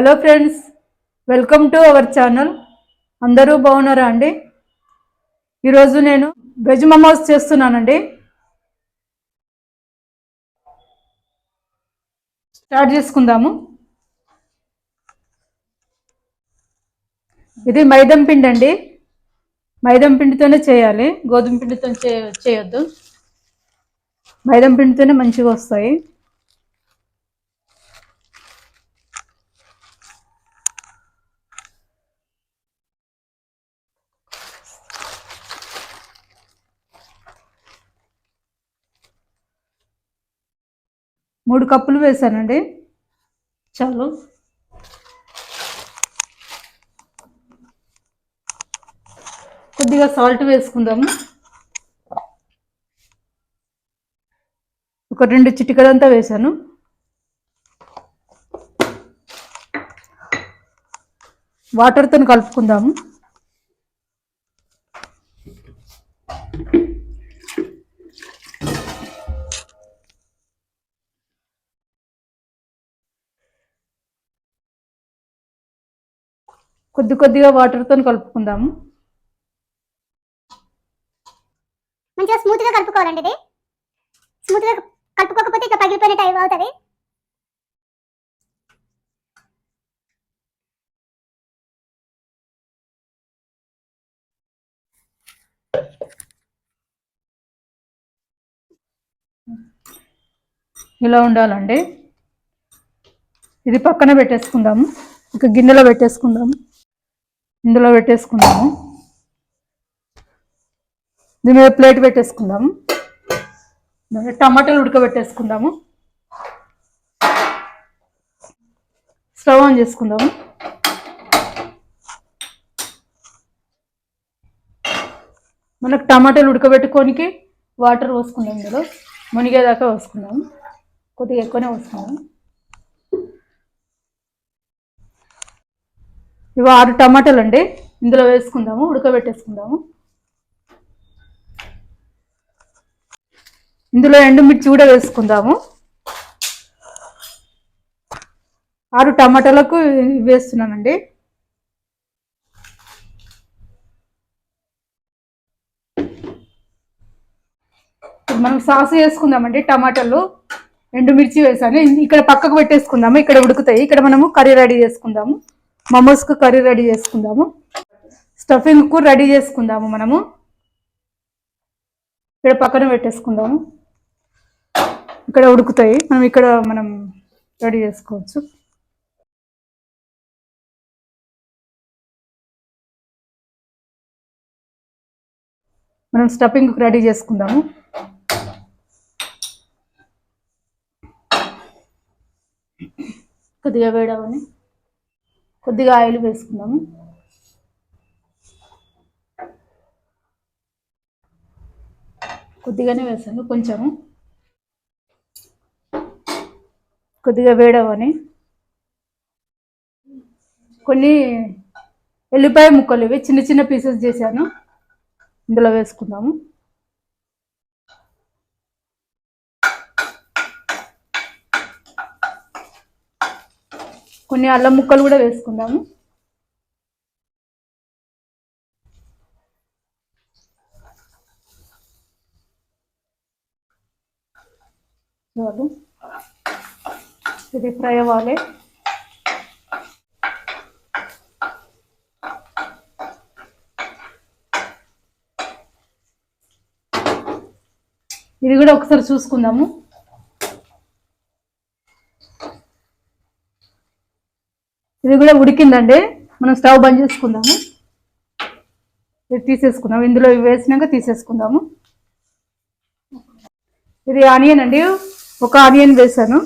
Hello friends welcome to our channel. అందరూ బాగున్నారా అండి? ఈరోజు నేను వెజ్ మమోస్ చేస్తున్నానండి. స్టార్ట్ చేసుకుందాము. ఇది మైదం పిండి అండి. మైదం పిండితోనే చేయాలి. గోధుమ పిండితో చే చేయొద్దు. మైదం పిండితోనే మంచిగా వస్తాయి. మూడు కప్పులు వేసానండి. చాలు. కొద్దిగా సాల్ట్ వేసుకుందాము. ఒక రెండు చిటికలంతా వేసాను. వాటర్తో కలుపుకుందాము. కొద్ది కొద్దిగా వాటర్తో కలుపుకుందాము. మంచిగా స్మూత్గా కలుపుకోవాలండి ఇది. స్మూత్గా కలుపుకోకపోతే ఇక పగిలిపోయిన టైం అవుతుంది. ఇలా ఉండాలండి. ఇది పక్కన పెట్టేసుకుందాము. ఒక గిన్నెలో పెట్టేసుకుందాము. ఇందులో పెట్టేసుకుందాము. దీని మీద ప్లేట్ పెట్టేసుకుందాము. టమాటాలు ఉడకబెట్టేసుకుందాము. స్టవ్ ఆన్ చేసుకుందాము. మనకు టమాటాలు ఉడకబెట్టుకోనికి వాటర్ పోసుకుందాం ఇందులో. మునిగేదాకా పోసుకుందాము. కొద్దిగా ఎక్కువనే పోసుకున్నాము ఇవి ఆరు టమాటాలు అండి ఇందులో వేసుకుందాము ఉడకబెట్టేసుకుందాము. ఇందులో ఎండుమిర్చి కూడా వేసుకుందాము. ఆరు టమాటాలకు వేస్తున్నానండి. మనం సాస్ వేసుకుందామండి టమాటాలు. ఎండుమిర్చి వేసాను. ఇక్కడ పక్కకు పెట్టేసుకుందాము. ఇక్కడ ఉడుకుతాయి. ఇక్కడ మనము కర్రీ రెడీ చేసుకుందాము. మమోస్కు కర్రీ రెడీ చేసుకుందాము. స్టఫింగ్కు రెడీ చేసుకుందాము మనము. ఇక్కడ పక్కన పెట్టేసుకుందాము. ఇక్కడ ఉడుకుతాయి. మనం ఇక్కడ మనం రెడీ చేసుకోవచ్చు. మనం స్టఫింగ్ రెడీ చేసుకుందాము. కొద్దిగా వేడవని. కొద్దిగా ఆయిల్ వేసుకుందాము. కొద్దిగానే వేసాను కొంచెము. కొద్దిగా వేడవని. కొన్ని ఎల్లిపాయ ముక్కలు ఇవి చిన్న చిన్న పీసెస్ చేశాను. ఇందులో వేసుకుందాము. కొన్ని అల్లం ముక్కలు కూడా వేసుకుందాము. చాలు. ఇది ఫ్రై అవ్వాలి. ఇది కూడా ఒకసారి చూసుకుందాము. ఇది కూడా ఉడికిందండి. మనం స్టవ్ బంద్ చేసుకుందాము. ఇది తీసేసుకుందాం ఇందులో వేసినాక తీసేసుకుందాము. ఇది ఆనియన్ అండి. ఒక ఆనియన్ వేసాను.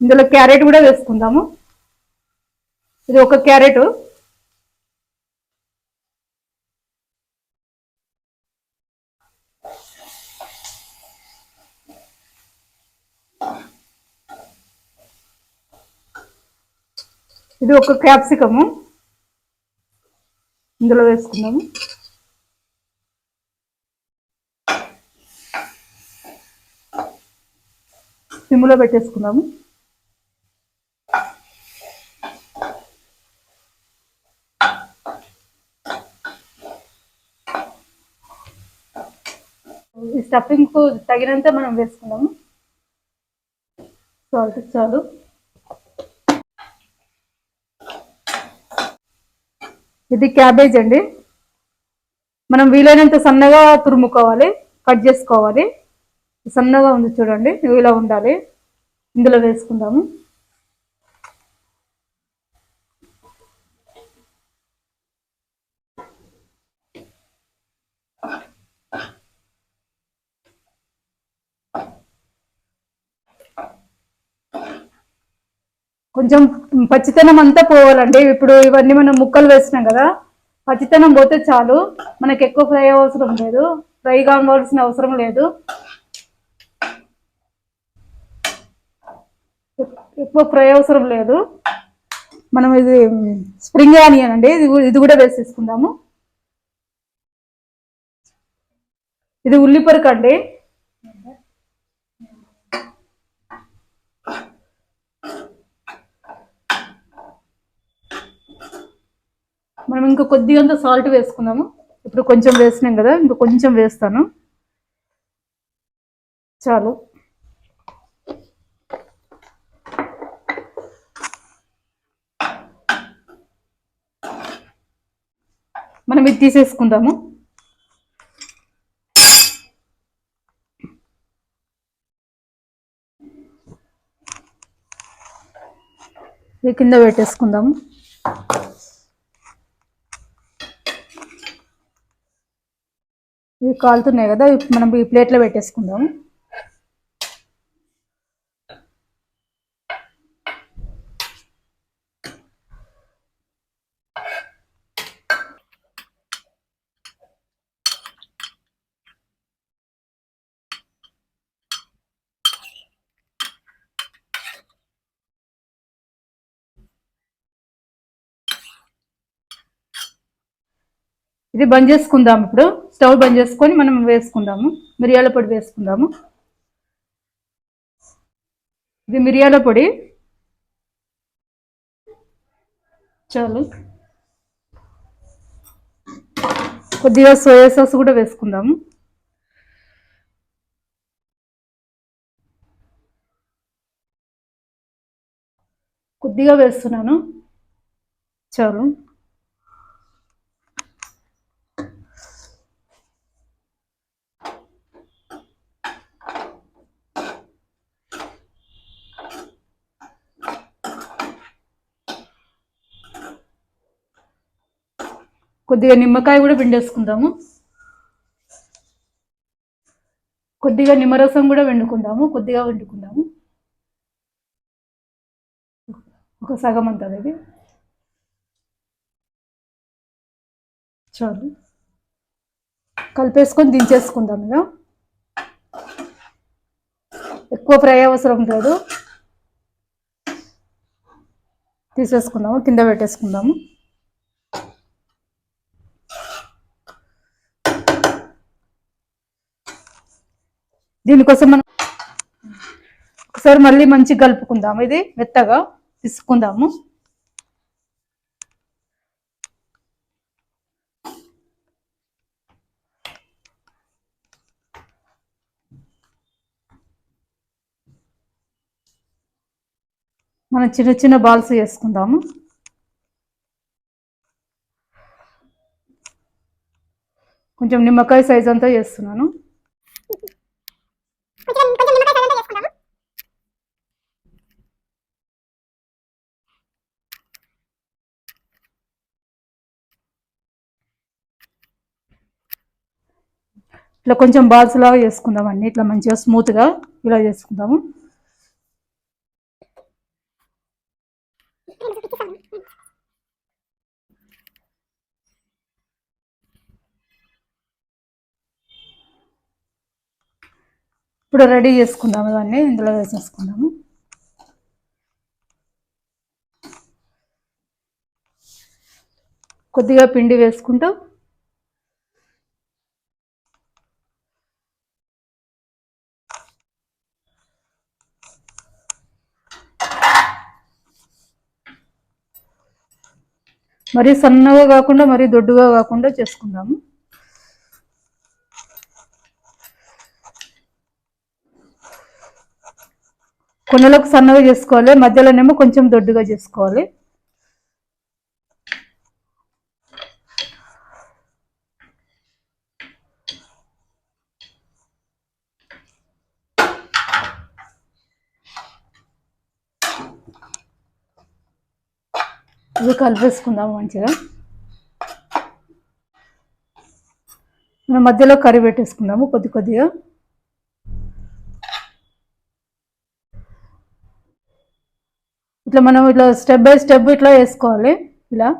ఇందులో క్యారెట్ కూడా వేసుకుందాము. ఇది ఒక క్యారెట్. ఇది ఒక క్యాప్సికము. ఇందులో వేసుకుందాము. సిమ్లో పెట్టేసుకుందాము. ఈ స్టఫింగ్కు తగినంత మనం వేసుకుందాము. సాల్ట్ చాలు. ఇది క్యాబేజ్ అండి. మనం వీలైనంత సన్నగా తురుముకోవాలి కట్ చేసుకోవాలి. సన్నగా ఉంది చూడండి ఇలా ఉండాలి. ఇందులో వేసుకుందాము. కొంచెం పచ్చితనం అంతా పోవాలండి. ఇప్పుడు ఇవన్నీ మనం ముక్కలు వేసినాం కదా పచ్చితనం పోతే చాలు. మనకి ఎక్కువ ఫ్రై అవసరం లేదు. ఫ్రై కావాల్సిన అవసరం లేదు. ఎక్కువ ఫ్రై అవసరం లేదు. మనం ఇది స్ప్రింగ్ ఆనియన్ అండి. ఇది ఇది కూడా వేసేసుకుందాము. ఇది ఉల్లిపొరకు అండి మనం ఇంకా కొద్దిగా సాల్ట్ వేసుకుందాము ఇప్పుడు కొంచెం వేసినాం కదా ఇంకా కొంచెం వేస్తాను. చాలు. మనం ఇది తీసేసుకుందాము. ఇది కింద పెట్టేసుకుందాము. ఇవి కాలుతున్నాయి కదా మనం ఈ ప్లేట్లో పెట్టేసుకుందాము ఇది బంద్ చేసుకుందాం ఇప్పుడు. స్టవ్ బంద్ చేసుకొని మనం వేసుకుందాము. మిరియాల పొడి వేసుకుందాము. ఇది మిరియాల పొడి. చాలు. కొద్దిగా సోయా సాస్ కూడా వేసుకుందాము. కొద్దిగా వేస్తున్నాను. చాలు. కొద్దిగా నిమ్మకాయ కూడా పిండేసుకుందాము. కొద్దిగా నిమ్మరసం కూడా వండుకుందాము. కొద్దిగా వండుకుందాము. ఒక సగం అంతా ఇది చాలు. కలిపేసుకొని దించేసుకుందాం ఇక ఎక్కువ ఫ్రై అవసరం లేదు. తీసేసుకుందాము కింద పెట్టేసుకుందాము. దీనికోసం మనం ఒకసారి మళ్ళీ మంచి కలుపుకుందాం. ఇది మెత్తగా తీసుకుందాము. మనం చిన్న చిన్న బాల్స్ వేసుకుందాము. కొంచెం నిమ్మకాయ సైజ్ అంతా చేస్తున్నాను కొంచెం కొంచెం నిమ్మకాయ సైజ్ అంతా చేసుకుందాము ఇట్లా కొంచెం బాల్స్ లాగా చేసుకుందాం అండి. ఇట్లా మంచిగా స్మూత్గా ఇలా చేసుకుందాము. ఇప్పుడు రెడీ చేసుకుందాము దాన్ని. ఇందులో వేసేసుకుందాము. కొద్దిగా పిండి వేసుకుంటాం మరీ సన్నగా కాకుండా మరీ దొడ్డుగా కాకుండా చేసుకుందాము. కొండలకు సన్నగా చేసుకోవాలి మధ్యలోనేమో కొంచెం దొడ్డుగా చేసుకోవాలి. ఇప్పుడు కలిపేసుకుందాము మంచిగా. మనం మధ్యలో కర్రీ పెట్టేసుకుందాము కొద్ది కొద్దిగా. ఇట్లా మనం ఇట్లా స్టెప్ బై స్టెప్ ఇట్లా వేసుకోవాలి. ఇలా.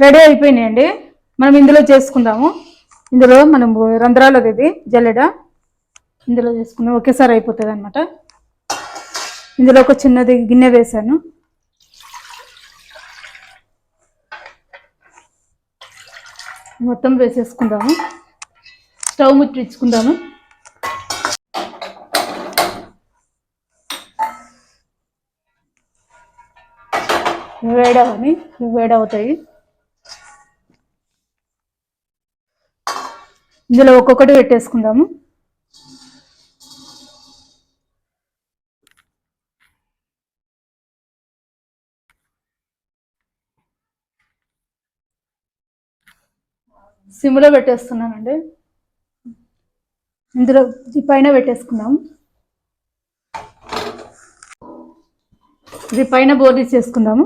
రెడీ అయిపోయినాయండి. మనం ఇందులో చేసుకుందాము. ఇందులో మనం రంధ్రాలది ఇది జల్లెడ. ఇందులో చేసుకుందాం. ఒకేసారి అయిపోతుంది అనమాట ఇందులో ఒక చిన్నది గిన్నె వేసాను మొత్తం వేసేసుకుందాము. స్టవ్ ముట్టించుకుందాము వేడవని వేడవుతాయి. ఇందులో ఒక్కొక్కటి పెట్టేసుకుందాము. సిమ్లో పెట్టేస్తున్నానండి. ఇందులో ఈ పైన పెట్టేసుకుందాం ఇది పైన బోర్డీ చేసుకుందాము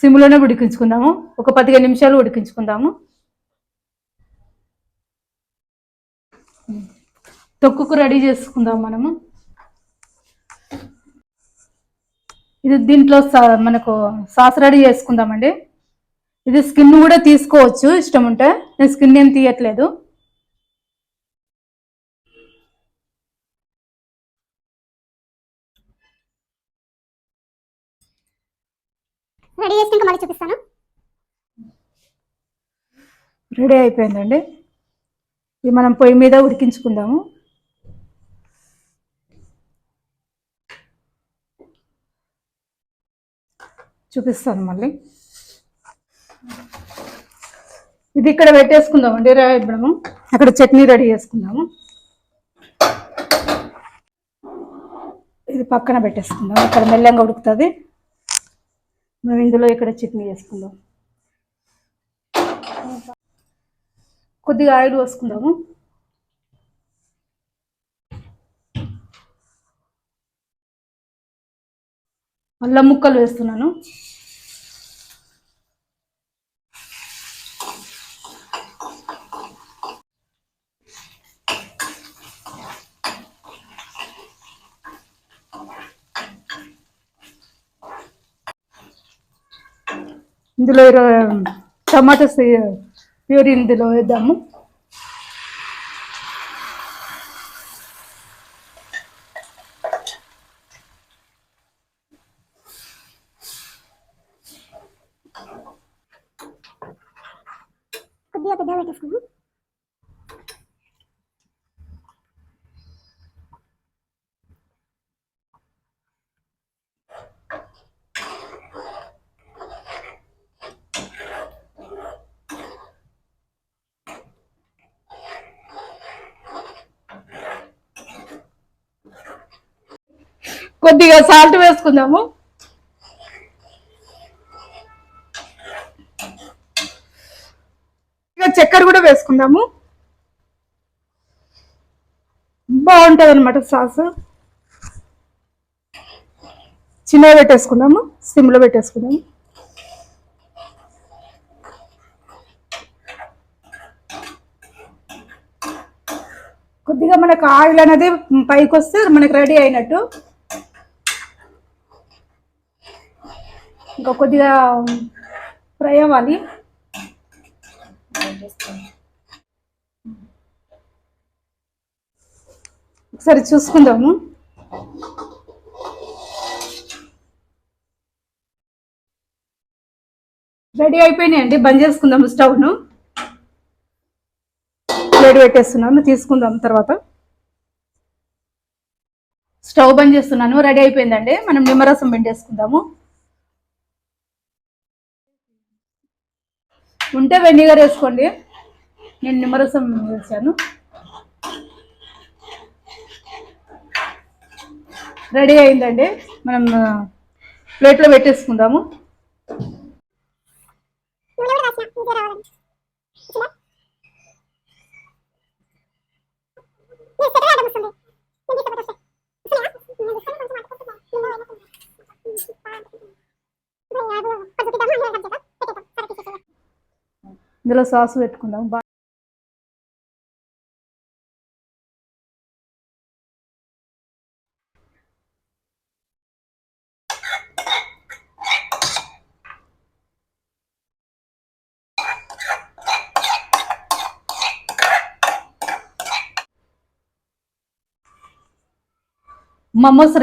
సిమ్లోనే ఉడికించుకుందాము. ఒక పదిహేను నిమిషాలు ఉడికించుకుందాము. తొక్కుకు రెడీ చేసుకుందాం మనము. ఇది దీంట్లో సా- మనకు సాస్ రెడీ చేసుకుందామండి. ఇది స్కిన్ కూడా తీసుకోవచ్చు ఇష్టం ఉంటే. నేను స్కిన్ ఏం తీయట్లేదు. రెడీ చేసినాక మళ్ళీ చూపిస్తాను. రెడీ అయిపోయిందండి. ఇది మనం పొయ్యి మీద ఉడికించుకుందాము. చూపిస్తాను మళ్ళీ. ఇది ఇక్కడ పెట్టేసుకుందామండి రాయడము అక్కడ చట్నీ రెడీ చేసుకుందాము. ఇది పక్కన పెట్టేసుకుందాం ఇక్కడ మెల్లంగా ఉడుకుతుంది. మనం ఇందులో ఇక్కడ చట్నీ చేసుకుందాం. కొద్దిగా ఆయిల్ పోసుకుందాము. అల్లం ముక్కలు వేస్తున్నాను. ఇందులో టమాటో ప్యూరీ ఇందులో వేద్దాము. కొద్దిగా సాల్ట్ వేసుకుందాము. చక్కెర కూడా వేసుకుందాము. బాగుంటుంది అనమాట సాస్. చిన్నగా పెట్టేసుకుందాము సిమ్లో పెట్టేసుకుందాము. కొద్దిగా మనకు ఆయిల్ అనేది పైకి వస్తే మనకి రెడీ అయినట్టు. ఇంకా కొద్దిగా ఫ్రై అవ్వాలి ఒకసారి చూసుకుందాము. రెడీ అయిపోయినాయండి బంద్ చేసుకుందాము స్టవ్ను. ప్లేట్ పెట్టేస్తున్నాను తీసుకుందాం తర్వాత. స్టవ్ బంద్ చేస్తున్నాను రెడీ అయిపోయిందండి. మనం నిమ్మరసం పిండేసుకుందాము. ఉంటే వెనిగర్ వేసుకోండి. నేను నిమ్మరసం వేసాను. రెడీ అయిందండి. మనం ప్లేట్లో పెట్టేసుకుందాము. ఇందులో సాస్ పెట్టుకుందాం. బా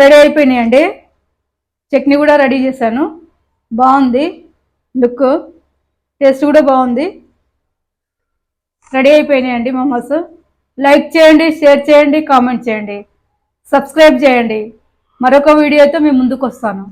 రెడీ అయిపోయినాయండి. చట్నీ కూడా రెడీ చేశాను. బాగుంది లుక్. టేస్ట్ కూడా బాగుంది. రెడీ అయిపోయినాయండి మోమోస్. లైక్ చేయండి షేర్ చేయండి కామెంట్ చేయండి. సబ్స్క్రైబ్ చేయండి. మరొక వీడియోతో మీ ముందుకు వస్తాను.